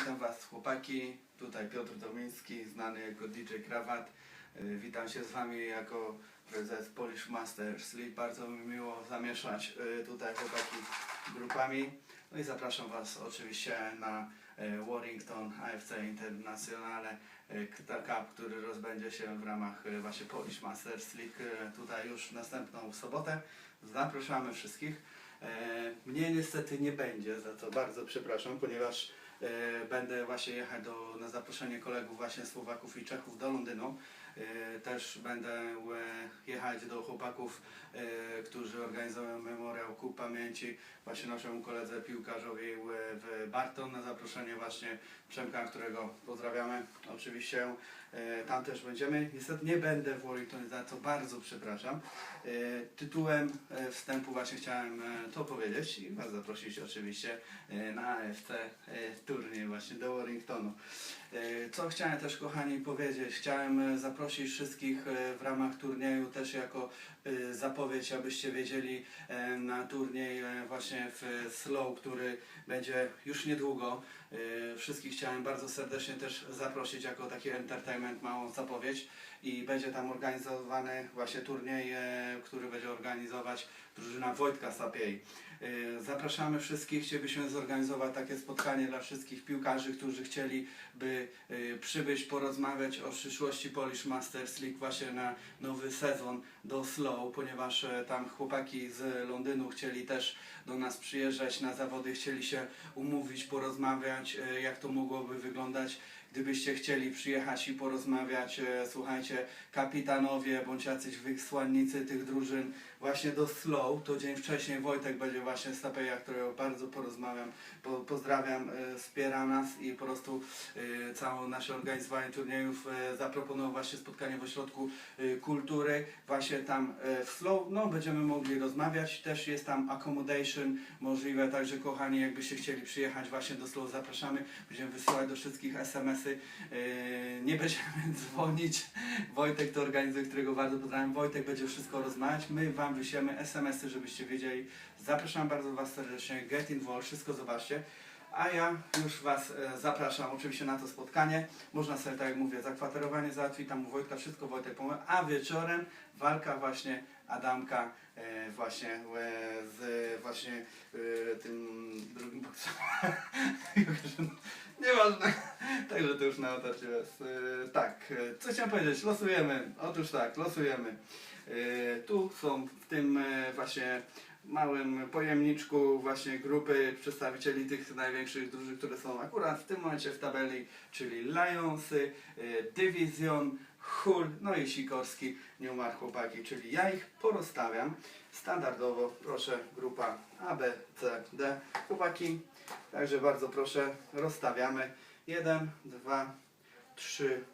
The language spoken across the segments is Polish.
Witam Was chłopaki, tutaj Piotr Domiński, znany jako DJ Krawat. Y, Witam się z Wami jako prezes Polish Masters League. Bardzo mi miło zamieszać y, tutaj chłopaki grupami. No i zapraszam Was oczywiście na y, Warrington AFC Internationale Cup, który rozbędzie się w ramach właśnie Polish Masters League tutaj już następną sobotę. Zapraszamy wszystkich. E, Mnie niestety nie będzie, za co bardzo przepraszam, ponieważ e, będę właśnie jechać do, na zaproszenie kolegów właśnie Słowaków i Czechów do Londynu. E, Też będę e, jechać do chłopaków, e, którzy organizują memoriał ku pamięci właśnie naszemu koledze piłkarzowi w Barton na zaproszenie właśnie Przemka, którego pozdrawiamy oczywiście. Tam też będziemy. Niestety nie będę w Warrington, za co bardzo przepraszam. Tytułem wstępu właśnie chciałem to powiedzieć i Was zaprosić oczywiście na AFC turniej właśnie do Warringtonu. Co chciałem też kochani powiedzieć? Chciałem e, zaprosić wszystkich e, w ramach turnieju też jako e, zapowiedź, abyście wiedzieli e, na turniej właśnie w Slow, który będzie już niedługo. E, Wszystkich chciałem bardzo serdecznie też zaprosić jako taki entertainment, małą zapowiedź i będzie tam organizowany właśnie turniej, e, który będzie organizować drużyna Wojtka Sapiei. E, Zapraszamy wszystkich, chcielibyśmy zorganizować takie spotkanie dla wszystkich piłkarzy, którzy chcieliby e, przybyć, porozmawiać o przyszłości Polish Masters League właśnie na nowy sezon do Slow, ponieważ e, tam chłopaki z Londynu chcieli też do nas przyjeżdżać na zawody, chcieli się umówić, porozmawiać, jak to mogłoby wyglądać. Gdybyście chcieli przyjechać i porozmawiać, e, słuchajcie, kapitanowie bądź jacyś wysłannicy tych drużyn właśnie do Slow, to dzień wcześniej Wojtek będzie właśnie z Tapeja, którego bardzo porozmawiam, po, pozdrawiam, e, wspiera nas i po prostu e, całe nasze organizowanie turniejów zaproponował właśnie spotkanie w ośrodku kultury, właśnie tam w Slow, no będziemy mogli rozmawiać, też jest tam accommodation możliwe, także kochani, jakbyście chcieli przyjechać właśnie do Slow, zapraszamy, będziemy wysyłać do wszystkich SMS-y, e, nie będziemy dzwonić, Wojtek to organizuje, którego bardzo pozdrawiam, Wojtek będzie wszystko rozmawiać, my Wam wyślemy SMS-y, żebyście wiedzieli, zapraszam bardzo Was serdecznie, get involved, wszystko zobaczcie. A ja już Was e, zapraszam oczywiście na to spotkanie. Można sobie, tak jak mówię, zakwaterowanie załatwić, tam u Wojtka wszystko Wojtek pomoże. A wieczorem walka właśnie Adamka e, właśnie e, z właśnie tym drugim bokserem. Nieważne. Także to już na otarcie. E, tak, co chciałem powiedzieć? Losujemy. Otóż tak, losujemy. Tu są w tym właśnie małym pojemniczku właśnie grupy przedstawicieli tych największych drużyn, które są akurat w tym momencie w tabeli, czyli Lionsy, y, Division, Hull, no i Sikorski, Newmar chłopaki, czyli ja ich porozstawiam. Standardowo proszę grupa A, B, C, D, chłopaki. Także bardzo proszę, rozstawiamy. 1, 2, 3,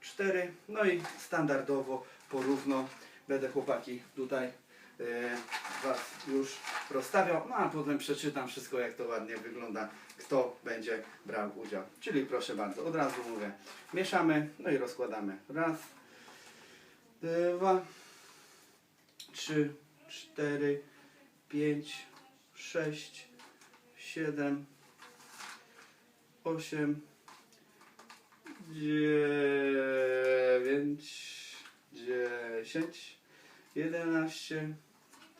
4. No i standardowo porówno będę chłopaki tutaj Was już rozstawiał, no a potem przeczytam wszystko jak to ładnie wygląda, kto będzie brał udział. Czyli proszę bardzo, od razu mówię, mieszamy, no i rozkładamy. Raz, dwa, trzy, cztery, pięć, sześć, siedem, osiem, dziewięć, dziesięć, jedenaście,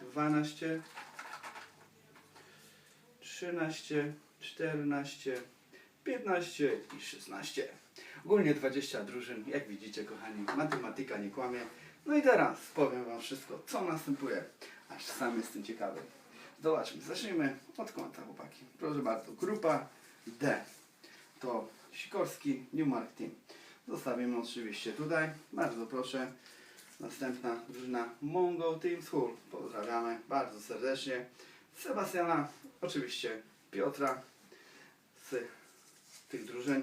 dwanaście, trzynaście, czternaście, piętnaście i szesnaście. Ogólnie 20 drużyn, jak widzicie kochani, matematyka nie kłamie. No i teraz powiem wam wszystko, co następuje, aż sam jestem ciekawy. Zobaczmy, zacznijmy od końca chłopaki. Proszę bardzo, grupa D to Sikorski Newmark Team. Zostawimy oczywiście tutaj, bardzo proszę. Następna drużyna Mongo Team School. Pozdrawiamy bardzo serdecznie. Sebastiana, oczywiście Piotra z tych drużyn.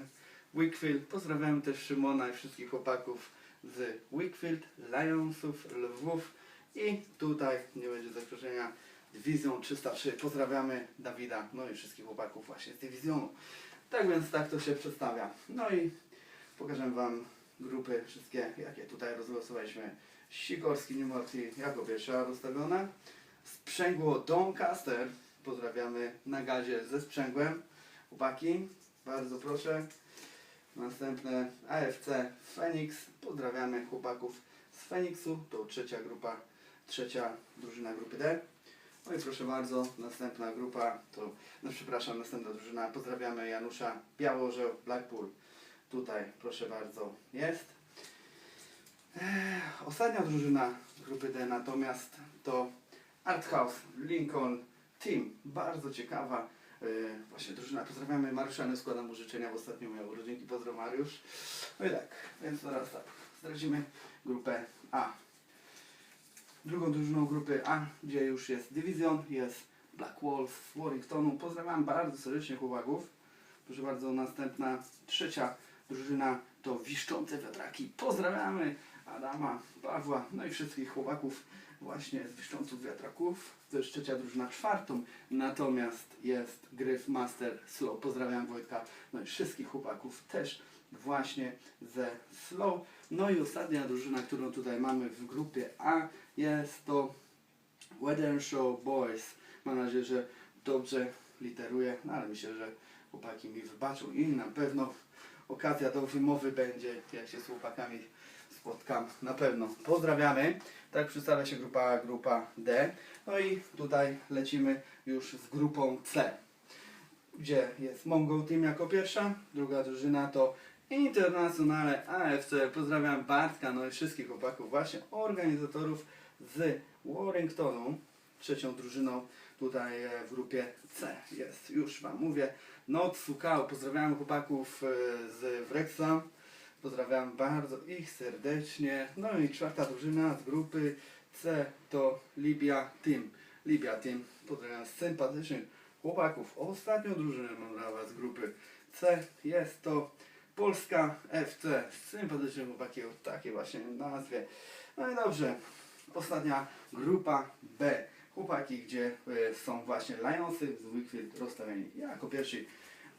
Wickfield, pozdrawiamy też Szymona i wszystkich chłopaków z Wickfield, Lionsów, Lwów i tutaj nie będzie zaproszenia Dywizją 303. Pozdrawiamy Dawida, no i wszystkich chłopaków właśnie z dywizjonu. Tak więc tak to się przedstawia. No i pokażę Wam grupy wszystkie, jakie tutaj rozlosowaliśmy. Sikorski Newmarty jako pierwsza rozstawiona. Sprzęgło Doncaster. Pozdrawiamy na gazie ze sprzęgłem. Chłopaki. Bardzo proszę. Następne AFC Phoenix. Pozdrawiamy chłopaków z Feniksu. To trzecia grupa, trzecia drużyna grupy D. No i proszę bardzo, następna grupa to, no przepraszam, następna drużyna. Pozdrawiamy Janusza Białożeł, Blackpool. Tutaj, proszę bardzo, jest. Ostatnia drużyna grupy D natomiast to Art House Lincoln Team. Bardzo ciekawa yy, właśnie drużyna. Pozdrawiamy Mariusza, składam mu życzenia, bo ostatnio miał urodzinki. Pozdro Mariusz. No i tak, więc teraz tak, zdradzimy grupę A. Drugą drużyną grupy A, gdzie już jest Division, jest Black Wolves z Warringtonu. Pozdrawiam bardzo serdecznie chłopaków. Proszę bardzo, następna, trzecia drużyna to Wiszczące Wiatraki. Pozdrawiamy Adama, Pawła, no i wszystkich chłopaków właśnie z Wiszczących Wiatraków. To jest trzecia drużyna, czwartą. Natomiast jest Gryf Master Slow. Pozdrawiam Wojtka, no i wszystkich chłopaków też właśnie ze Slow. No i ostatnia drużyna, którą tutaj mamy w grupie A jest to Weather Show Boys. Mam nadzieję, że dobrze literuję, no ale myślę, że chłopaki mi wybaczą i na pewno okazja do wymowy będzie, jak się z chłopakami spotkam, na pewno. Pozdrawiamy. Tak przedstawia się grupa grupa D. No i tutaj lecimy już z grupą C, gdzie jest Mongol Team jako pierwsza, druga drużyna to Internationale AFC. Pozdrawiam Bartka, no i wszystkich chłopaków, właśnie organizatorów z Warringtonu. Trzecią drużyną tutaj e, w grupie C jest, już Wam mówię, Not Sukao. Pozdrawiam chłopaków e, z Wrexham. Pozdrawiam bardzo ich serdecznie. No i czwarta drużyna z grupy C to Libia Team. Libia Team. Pozdrawiam sympatycznych chłopaków. Ostatnią drużynę mam dla Was z grupy C jest to Polska FC. Sympatyczne chłopaki o takiej właśnie nazwie. No i dobrze. Ostatnia grupa B. Chłopaki, gdzie e, są właśnie Lionsy z Wickfield rozstawieni jako pierwsi.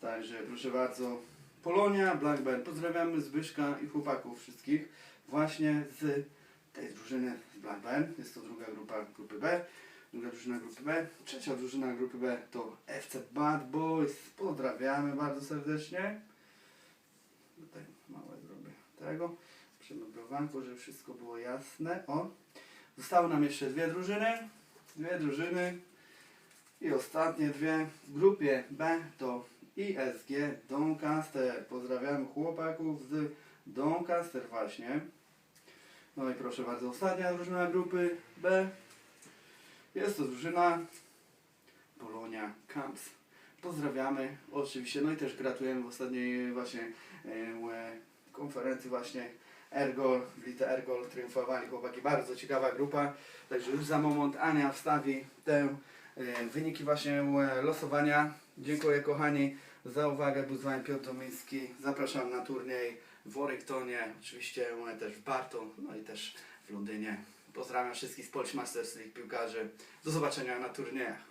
Także proszę bardzo. Polonia, Blackburn. Pozdrawiamy Zbyszka i chłopaków wszystkich właśnie z tej drużyny z Blackburn. Jest to druga grupa grupy B. Druga drużyna grupy B. Trzecia drużyna grupy B to FC Bad Boys. Pozdrawiamy bardzo serdecznie. Tutaj małe zrobię tego. Przemeblowanko, żeby wszystko było jasne. O. Zostały nam jeszcze dwie drużyny. Dwie drużyny. I ostatnie dwie w grupie B to ISG Doncaster. Pozdrawiam chłopaków z Doncaster właśnie. No i proszę bardzo, ostatnia drużyna grupy B. Jest to drużyna Polonia Camps. Pozdrawiamy oczywiście, no i też gratulujemy w ostatniej właśnie e, konferencji właśnie Ergol, Lita Ergol triumfowali chłopaki, bardzo ciekawa grupa, także już za moment Ania wstawi te wyniki właśnie e, losowania. Dziękuję kochani za uwagę, był z wami Piotr Domiński, zapraszam na turniej w Warringtonie, oczywiście e, też w Barton, no i też w Londynie. Pozdrawiam wszystkich z Polish Masters League piłkarzy, do zobaczenia na turniejach.